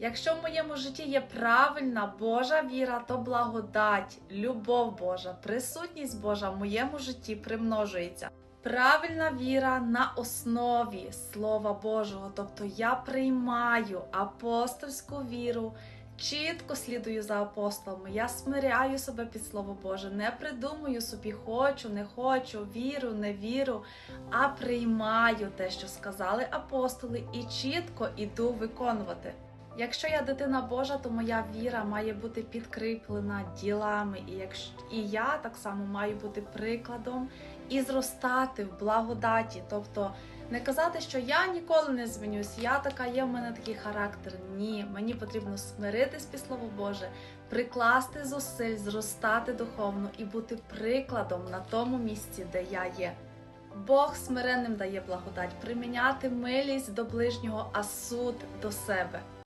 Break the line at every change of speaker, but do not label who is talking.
Якщо в моєму житті є правильна Божа віра, то благодать, любов Божа, присутність Божа в моєму житті примножується. Правильна віра на основі Слова Божого, тобто я приймаю апостольську віру, чітко слідую за апостолами, я смиряю себе під Слово Боже, не придумую собі хочу, не хочу, віру, не віру, а приймаю те, що сказали апостоли, і чітко іду виконувати. Якщо я дитина Божа, то моя віра має бути підкріплена ділами, і якщо і я так само маю бути прикладом і зростати в благодаті, тобто не казати, що я ніколи не змінюсь, я така є, в мене такий характер. Ні, мені потрібно смиритись під слово Боже, прикласти зусиль, зростати духовно і бути прикладом на тому місці, де я є. Бог смиренним дає благодать, приміняти милість до ближнього, а суд до себе.